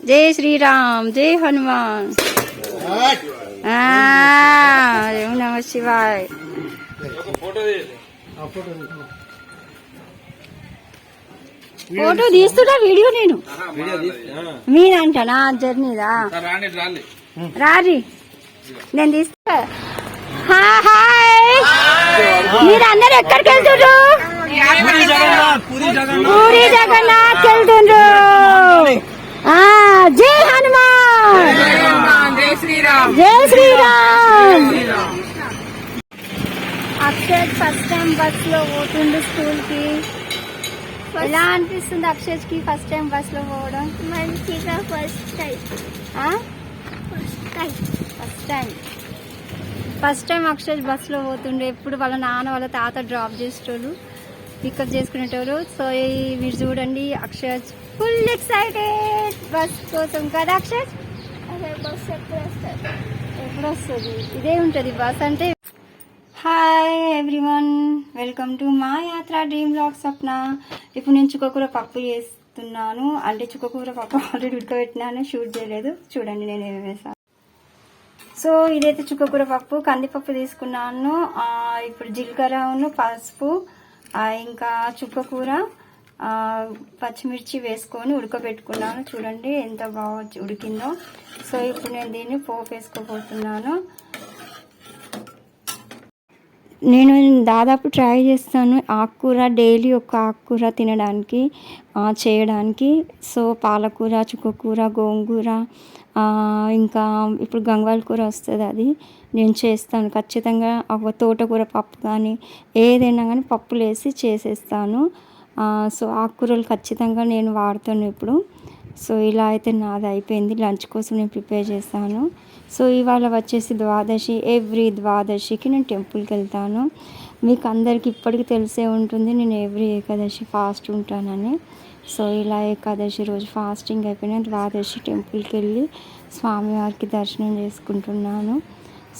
జై శ్రీరామ్ జై హనుమాన్ ఓం నమ శివాయ్ ఫోటో తీస్తున్నా వీడియో నేను. మీదంటనా జర్నీదా రారి నేను తీస్తా. హాయ్. మీరు అందరు ఎక్కడికి వెళ్తుండ్రు పూరి జగన్నాథ్ వెళ్తుండ్రు జై హనుమాన్. జై శ్రీరామ్. జై శ్రీరామ్. అక్షయ్ ఫస్ట్ టైం బస్లో పోతుండు స్కూల్కి ఎలా అనిపిస్తుంది అక్షయ్కి ఫస్ట్ టైం బస్లో పోవడం? మంచిగా first time? First time first time. First time Akshay బస్సులో పోతుండే. ఎప్పుడు వాళ్ళ నాన్న వాళ్ళ తాత డ్రాప్ చేసేటోళ్ళు. పికప్ చేసుకునేటోళ్ళు సో మీరు చూడండి అక్షయ్ ఫుల్ ఎక్సైటెడ్. బస్ కోసం కదా అక్షయ్ అదే బస్ ఎప్పుడు వస్తుంది ఇదే ఉంటుంది బస్ అంటే. హాయ్ ఎవ్రీవన్ వెల్కమ్ టు మా యాత్ర డ్రీమ్ బ్లాగ్ స్వప్న. ఇప్పుడు నేను చుక్కకూర పప్పు చేస్తున్నాను. అంటే చుక్కకూర పప్పు ఆల్రెడీ ఉడకబెట్టినాను షూట్ చేయలేదు. చూడండి నేను ఏమి వేసాను సో ఇదైతే చుక్కకూర పప్పు కందిపప్పు తీసుకున్నాను. ఇప్పుడు జీలకర్ర పసుపు ఇంకా చుక్కకూర పచ్చిమిర్చి వేసుకొని ఉడకబెట్టుకున్నాను. చూడండి ఎంత బాగా ఉడికిందో. సో ఇప్పుడు నేను దీన్ని పోపు వేసుకోబోతున్నాను. నేను దాదాపు ట్రై చేస్తాను ఆకుకూర డైలీ ఒక ఆకుకూర తినడానికి చేయడానికి. సో పాలకూర చుక్కకూర గోంగూర ఇంకా ఇప్పుడు గంగవాల కూర వస్తుంది అది. నేను చేస్తాను. ఖచ్చితంగా ఒక తోటకూర పప్పు కానీ ఏదైనా కానీ పప్పులు వేసి చేసేస్తాను. సో ఆకుకూరలు ఖచ్చితంగా నేను వాడతాను ఇప్పుడు. సో ఇలా అయితే నాది అయిపోయింది. లంచ్ కోసం నేను ప్రిపేర్ చేస్తాను. సో ఇవాళ వచ్చేసి ద్వాదశి. ఎవ్రీ ద్వాదశికి నేను టెంపుల్కి వెళ్తాను. మీకు అందరికీ ఇప్పటికీ తెలిసే ఉంటుంది నేను ఎవ్రీ ఏకాదశి ఫాస్ట్ ఉంటానని. సో ఇలా ఏకాదశి రోజు ఫాస్టింగ్ అయిపోయిన ద్వాదశి టెంపుల్కి వెళ్ళి స్వామివారికి దర్శనం చేసుకుంటున్నాను.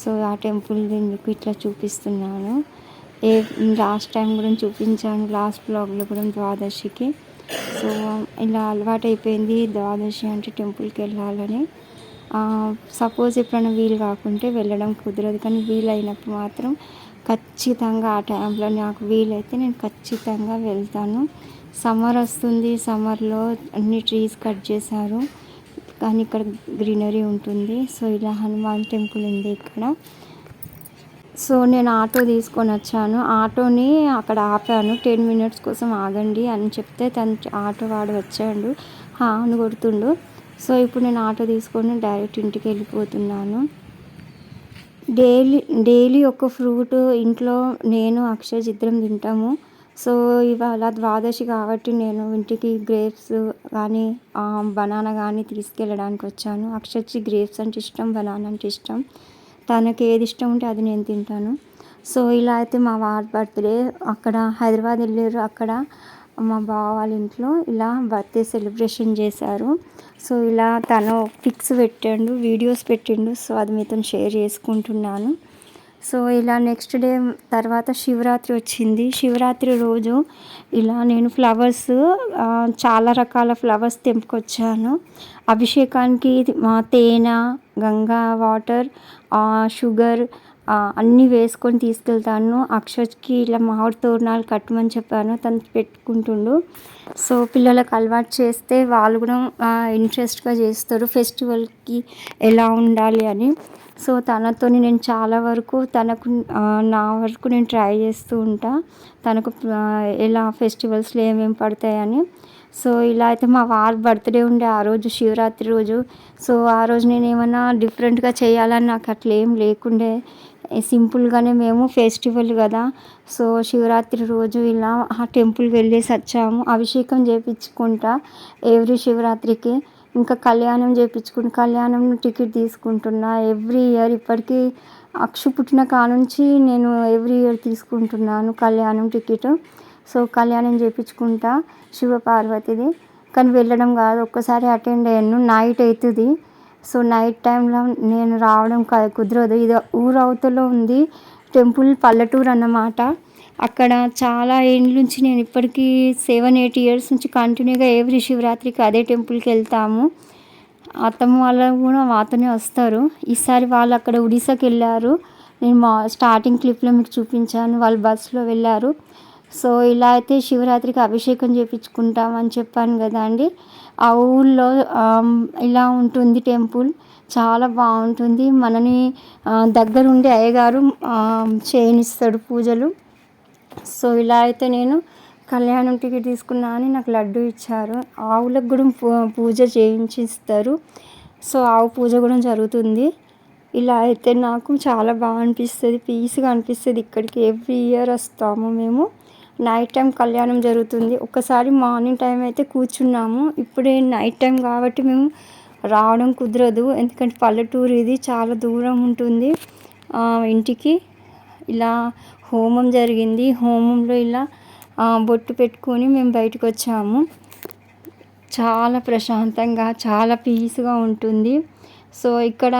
సో ఆ టెంపుల్ మీకు ఇట్లా చూపిస్తున్నాను? ఏ లాస్ట్ టైం కూడా చూపించాను లాస్ట్ బ్లాగ్లో కూడా ద్వాదశికి. సో ఇలా అలవాటు అయిపోయింది ద్వాదశి అంటే టెంపుల్కి వెళ్ళాలని. సపోజ్ ఎప్పుడైనా వీలు కాకుంటే వెళ్ళడం కుదరదు కానీ వీలైనప్పుడు మాత్రం ఖచ్చితంగా ఆ టైంలో నాకు వీలైతే నేను ఖచ్చితంగా వెళ్తాను. సమ్మర్ వస్తుంది సమ్మర్లో అన్ని ట్రీస్ కట్ చేశారు కానీ ఇక్కడ గ్రీనరీ ఉంటుంది. సో ఇలా హనుమాన్ టెంపుల్ ఉంది ఇక్కడ. సో నేను ఆటో తీసుకొని వచ్చాను. ఆటోని అక్కడ ఆపాను. టెన్ మినిట్స్ కోసం ఆగండి అని చెప్తే తను ఆటో వాడు వచ్చాడు. హా కొడుతుండు. సో ఇప్పుడు నేను ఆటో తీసుకొని డైరెక్ట్ ఇంటికి వెళ్ళిపోతున్నాను. డైలీ డైలీ ఒక ఫ్రూట్ ఇంట్లో నేను అక్షయ్ ఇద్దరం తింటాము. సో ఇవాళ ద్వాదశి కాబట్టి నేను ఇంటికి గ్రేప్స్ కానీ బనానా కానీ తీసుకెళ్ళడానికి వచ్చాను. అక్షయ్కి గ్రేప్స్ అంటే ఇష్టం బనానా అంటే ఇష్టం. తనకి ఏది ఇష్టం ఉంటే అది నేను తింటాను. సో ఇలా అయితే మా వారి బర్త్డే అక్కడ హైదరాబాద్ వెళ్ళారు. అక్కడ మా బావ వాళ్ళ ఇంట్లో ఇలా బర్త్డే సెలబ్రేషన్ చేశారు. సో ఇలా తను పిక్స్ పెట్టాడు వీడియోస్ పెట్టిండు. సో అది మీతో షేర్ చేసుకుంటున్నాను. సో ఇలా నెక్స్ట్ డే తర్వాత శివరాత్రి వచ్చింది. శివరాత్రి రోజు ఇలా నేను ఫ్లవర్స్ చాలా రకాల ఫ్లవర్స్ తెంపుకొచ్చాను. అభిషేకానికి మా తేనె గంగా వాటర్ షుగర్ అన్నీ వేసుకొని తీసుకెళ్తాను. అక్షర్కి ఇలా మామిడి తోరణాలు కట్టమని చెప్పాను. తను పెట్టుకుంటుండు. సో పిల్లలకు అలవాటు చేస్తే వాళ్ళు కూడా ఇంట్రెస్ట్గా చేస్తారు. ఫెస్టివల్కి ఎలా ఉండాలి అని. సో తనతో నేను చాలా వరకు తనకు నా వరకు నేను ట్రై చేస్తూ ఉంటా. తనకు ఎలా ఫెస్టివల్స్లో ఏమేమి పడతాయని సో ఇలా అయితే మా వారి బర్త్డే ఉండే ఆ రోజు శివరాత్రి రోజు. సో ఆ రోజు నేను ఏమైనా డిఫరెంట్గా చేయాలని నాకు అట్లా ఏం లేకుండే సింపుల్గానే మేము ఫెస్టివల్ కదా. సో శివరాత్రి రోజు ఇలా ఆ టెంపుల్కి వెళ్ళేసి వచ్చాము. అభిషేకం చేయించుకుంటా ఎవ్రీ శివరాత్రికి. ఇంకా కళ్యాణం చేయించుకుని కళ్యాణం టికెట్ తీసుకుంటున్నా. ఎవ్రీ ఇయర్ ఇప్పటికీ అక్షు పుట్టిన కానుంచి నేను ఎవ్రీ ఇయర్ తీసుకుంటున్నాను కళ్యాణం టికెట్. సో కళ్యాణం చేయించుకుంటా శివ పార్వతిది. కానీ వెళ్ళడం కాదు ఒక్కసారి అటెండ్ అయ్యాను. నైట్ అవుతుంది. సో నైట్ టైంలో నేను రావడం కుదరదు. ఇది ఊరు అవతల ఉంది. టెంపుల్ పల్లెటూరు అన్నమాట. అక్కడ చాలా ఏళ్ళ నుంచి నేను ఇప్పటికీ సెవెన్ ఎయిట్ ఇయర్స్ నుంచి కంటిన్యూగా ఎవ్రీ శివరాత్రికి అదే టెంపుల్కి వెళ్తాము. అత్తమ్మ వాళ్ళు కూడా మాతోనే వస్తారు. ఈసారి వాళ్ళు అక్కడ ఒడిశాకి వెళ్ళారు. నేను మా స్టార్టింగ్ క్లిప్లో మీకు చూపించాను. వాళ్ళు బస్సులో వెళ్ళారు. సో ఇలా అయితే శివరాత్రికి అభిషేకం చేయించుకుంటామని చెప్పాను కదా అండి. ఆ ఊళ్ళో ఇలా ఉంటుంది టెంపుల్. చాలా బాగుంటుంది. మనని ఆ, దగ్గరుండి అయ్యగారు చేయనిస్తాడు పూజలు. సో ఇలా అయితే నేను కళ్యాణం టికెట్ తీసుకున్నా అని నాకు లడ్డు ఇచ్చారు. ఆవులకు కూడా పూ- పూజ చేయించిస్తారు. సో ఆవు పూజ కూడా జరుగుతుంది. ఇలా అయితే నాకు చాలా బాగా అనిపిస్తుంది. పీస్గా అనిపిస్తుంది. ఇక్కడికి ఎవ్రీ ఇయర్ వస్తాము మేము. నైట్ టైం కళ్యాణం జరుగుతుంది. ఒకసారి మార్నింగ్ టైం అయితే కూర్చున్నాము. ఇప్పుడే నైట్ టైం కాబట్టి మేము రావడం కుదరదు. ఎందుకంటే పల్లెటూరు ఇది చాలా దూరం ఉంటుంది. ఇంటికి ఇలా హోమం జరిగింది. హోమంలో ఇలా బొట్టు పెట్టుకొని మేము బయటకు వచ్చాము. చాలా ప్రశాంతంగా చాలా పీస్గా ఉంటుంది. సో ఇక్కడ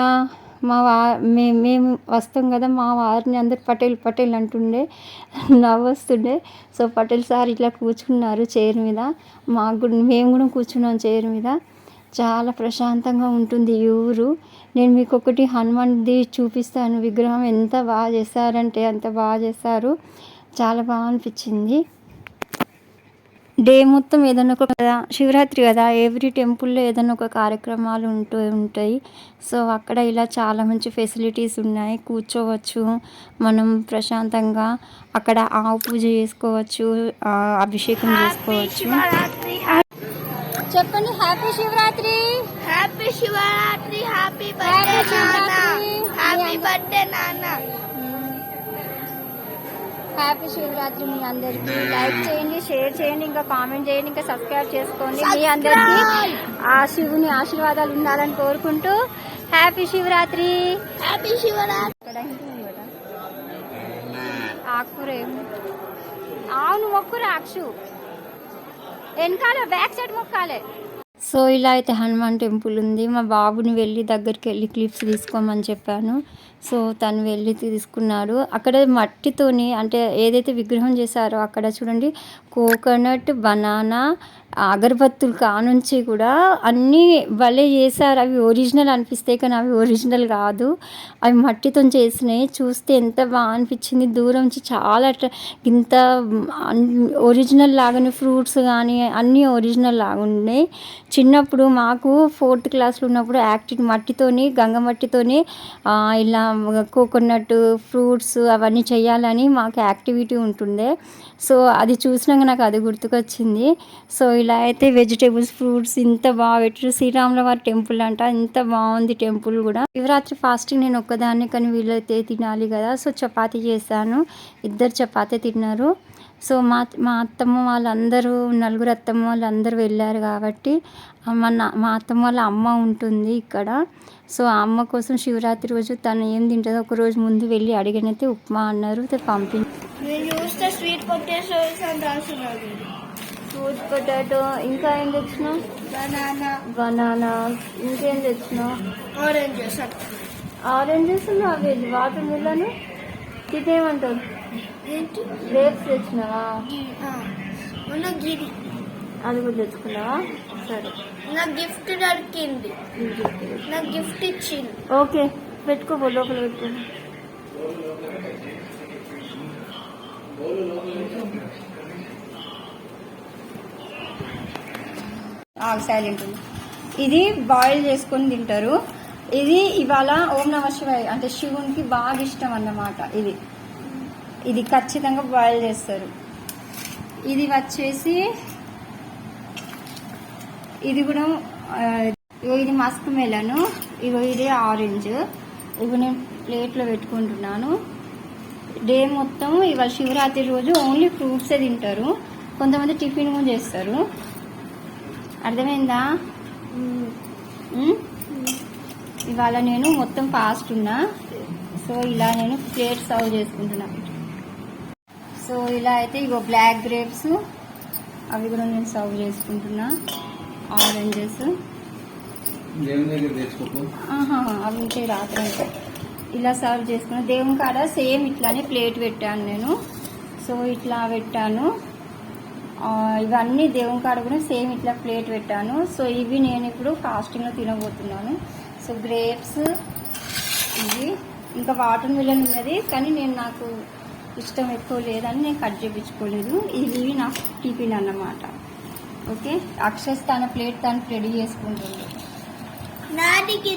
మా వా మేము మేము వస్తాం కదా మా వారిని అందరు పటేల్ పటేల్ అంటుండే నవ్వొస్తుండే. సో పటేల్ సార్ ఇట్లా కూర్చున్నారు చైర్ మీద. మాకు కూడా మేము కూడా కూర్చున్నాం చైర్ మీద. చాలా ప్రశాంతంగా ఉంటుంది ఈ ఊరు. నేను మీకు ఒకటి హనుమాన్ది చూపిస్తాను. విగ్రహం ఎంత బాగా చేశారంటే అంత బాగా చేశారు. చాలా బాగా అనిపించింది. డే మొత్తం ఏదైనా ఒక కదా శివరాత్రి కదా ఎవ్రీ టెంపుల్లో ఏదైనా ఒక కార్యక్రమాలు ఉంటూ ఉంటాయి. సో అక్కడ ఇలా చాలా మంచి ఫెసిలిటీస్ ఉన్నాయి. కూర్చోవచ్చు మనం ప్రశాంతంగా అక్కడ ఆవు పూజ చేసుకోవచ్చు ఆ, అభిషేకం చేసుకోవచ్చు. చెప్పండి happy Shivaratri. Happy Shivaratri. Happy birthday నాన్న. హ్యాపీ బర్త్డే నాన్న. హ్యాపీ శివరాత్రి మీ అందరికి. లైక్ చేయండి షేర్ చేయండి ఇంకా కామెంట్ చేయండి ఇంకా సబ్స్క్రైబ్ చేసుకోండి మీ అందరికి. ఆ శివుని ఆశీర్వాదాలు ఉండాలని కోరుకుంటూ హ్యాపీ శివరాత్రి. హ్యాపీ శివరాత్రి. ఆకుకూర అవును మొక్కురా అక్షు. వెనకాల బ్యాక్ సైడ్ మొక్కాలే. సో ఇలా అయితే హనుమాన్ టెంపుల్ ఉంది. మా బాబుని వెళ్ళి దగ్గరికి వెళ్ళి క్లిప్స్ తీసుకోమని చెప్పాను. సో తను వెళ్ళి తీసుకున్నాడు. అక్కడ మట్టితోని అంటే ఏదైతే విగ్రహం చేశారో అక్కడ చూడండి కోకోనట్ బనానా అగరబత్తులు కానుంచి కూడా అన్నీ భలే చేశారు. అవి ఒరిజినల్ అనిపిస్తాయి కానీ అవి ఒరిజినల్ కాదు. అవి మట్టితో చేసినాయి చూస్తే ఎంత బాగా అనిపించింది. దూరం నుంచి చాలా ఇంత ఒరిజినల్ లాగానే ఫ్రూట్స్ కానీ అన్నీ ఒరిజినల్ లాగా ఉన్నాయి. చిన్నప్పుడు మాకు ఫోర్త్ క్లాస్లో ఉన్నప్పుడు యాక్టివ్ మట్టితోని గంగ మట్టితోని ఇలా కోకోనట్ ఫ్రూట్స్ అవన్నీ చేయాలని మాకు యాక్టివిటీ ఉంటుండే. సో అది చూసినాక నాకు అది గుర్తుకొచ్చింది. సో ఇలా అయితే వెజిటేబుల్స్ ఫ్రూట్స్ ఇంత బాగా పెట్టారు శ్రీరాముల వారి టెంపుల్ అంట ఇంత బాగుంది టెంపుల్ కూడా. శివరాత్రి ఫాస్టింగ్ నేను ఒక్కదాన్ని కానీ వీళ్ళైతే తినాలి కదా. సో చపాతీ చేశాను. ఇద్దరు చపాతీ తిన్నారు. సో మా మా అత్తమ్మ వాళ్ళందరూ నలుగురు అత్తమ్మ వాళ్ళందరూ వెళ్ళారు కాబట్టి ఆ మా నా- మా అత్తమ్మ వాళ్ళ అమ్మ ఉంటుంది ఇక్కడ. సో ఆ అమ్మ కోసం శివరాత్రి రోజు తను ఏం తింటుందో ఒక రోజు ముందు వెళ్ళి అడిగినైతే ఉప్మా అన్నారు పంపి చూస్తే స్వీట్ ఫ్రూట్ పొటాటో ఇంకా ఏం తెచ్చినావు? బనానా బనానా ఇంకేం తెచ్చినావు? ఆరెంజెస్ ఆరెంజెస్ అవి వాటర్ మిల్లన్ ఏంటి గ్రేప్స్ తెచ్చినావా గిరి అది కూడా తెచ్చుకున్నావా? సరే. నాకు గిఫ్ట్ దొరికింది. నాకు గిఫ్ట్ ఇచ్చింది. ఓకే పెట్టుకోబో లోపల పెట్టుకో. సైలెంట్ ఇది బాయిల్ చేసుకొని తింటారు. ఇది ఇవాళ ఓం నమ శివాయ అంటే శివునికి బాగా ఇష్టం అన్నమాట ఇది. ఇది ఖచ్చితంగా బాయిల్ చేస్తారు. ఇది వచ్చేసి ఇది కూడా ఇది మస్క్ మెలను ఇగో ఇది ఆరెంజ్ ఇవి నేను ప్లేట్లో పెట్టుకుంటున్నాను. డే మొత్తం ఇవాళ శివరాత్రి రోజు ఓన్లీ ఫ్రూట్సే తింటారు. కొంతమంది టిఫిన్ కూడా చేస్తారు. అర్థమైందా? ఇవాళ నేను మొత్తం ఫాస్ట్ ఉన్నా. సో ఇలా నేను ప్లేట్ సర్వ్ చేసుకుంటున్నా. సో ఇలా అయితే ఇగో బ్లాక్ గ్రేప్స్ అవి కూడా నేను సర్వ్ చేసుకుంటున్నా. ఆరెంజెస్ అవి ఉంటే రాత్రి ఇలా సర్వ్ చేసుకున్నాను దేవుని కాడ సేమ్ ఇట్లానే ప్లేట్ పెట్టాను నేను. సో ఇట్లా పెట్టాను. ఇవన్నీ దేవుని కాడ కూడా సేమ్ ఇట్లా ప్లేట్ పెట్టాను. సో ఇవి నేను ఇప్పుడు ఫాస్టింగ్లో తినబోతున్నాను. సో గ్రేప్స్ ఇవి. ఇంకా వాటర్ మిలన్ ఉన్నది కానీ నేను నాకు ఇష్టం ఎక్కువ లేదని నేను కట్ చేయించుకోలేదు. ఇవి నాకు టిఫిన్ అన్నమాట. ఓకే? అక్షస్ తన ప్లేట్ తను రెడీ చేసుకుంటుంది. నాటికి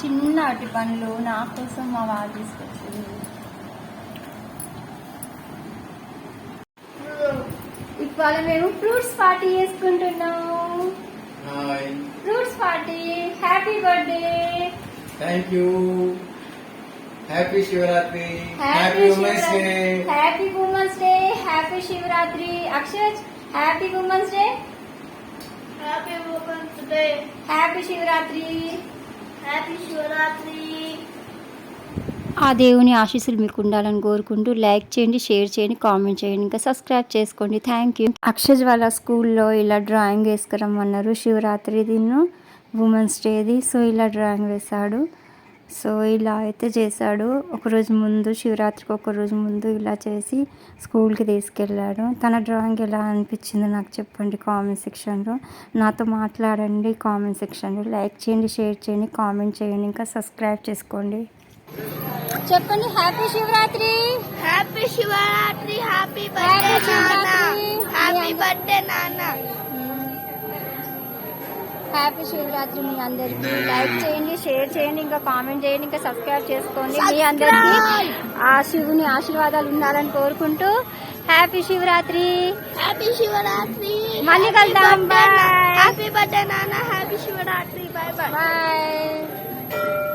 చిన్న అటి పండ్లు నా కోసం మా వారు తీసుకొచ్చింది. ఇవాళ మేము ఫ్రూట్స్ పార్టీ చేసుకుంటున్నాము Hi. Roots party. Happy birthday. Thank you. Happy Shivratri. Happy, Women's Day. Happy Women's Day. Happy Shivratri. Happy Women's Day. Happy Women's Day. Happy Shivratri. Happy Shivratri. ఆ దేవుని ఆశీస్సులు మీకు ఉండాలని కోరుకుంటూ లైక్ చేయండి షేర్ చేయండి comment చేయండి. ఇంకా సబ్స్క్రైబ్ చేసుకోండి. థ్యాంక్ యూ అక్షజ్ వాళ్ళ స్కూల్లో ఇలా డ్రాయింగ్ వేసుకురమ్మన్నారు. శివరాత్రి దిన్ను ఉమెన్స్ డేది సో ఇలా డ్రాయింగ్ వేశాడు. సో ఇలా అయితే చేశాడు. ఒకరోజు ముందు శివరాత్రికి ఒక రోజు ముందు ఇలా చేసి స్కూల్కి తీసుకెళ్ళాడు. తన డ్రాయింగ్ ఎలా అనిపించిందో నాకు చెప్పండి కామెంట్ సెక్షన్లో. నాతో మాట్లాడండి కామెంట్ సెక్షన్లో. లైక్ చేయండి షేర్ చేయండి కామెంట్ చేయండి. ఇంకా సబ్స్క్రైబ్ చేసుకోండి. చెప్పండి happy Shivaratri. Happy Shivaratri happy birthday నాన్న. హ్యాపీ బర్త్డే నాన్న. హ్యాపీ శివరాత్రి మీ అందరికి. లైక్ చేయండి షేర్ చేయండి ఇంకా కామెంట్ చేయండి ఇంకా సబ్స్క్రైబ్ చేసుకోండి. మీ అందరికి ఆ శివుని ఆశీర్వాదాలు ఉండాలని కోరుకుంటూ హ్యాపీ శివరాత్రి. హ్యాపీ శివరాత్రి. మళ్ళీ కలుద్దాం. Bye. హ్యాపీ బర్త్డే నాన్న. Happy Shivaratri. Bye bye bye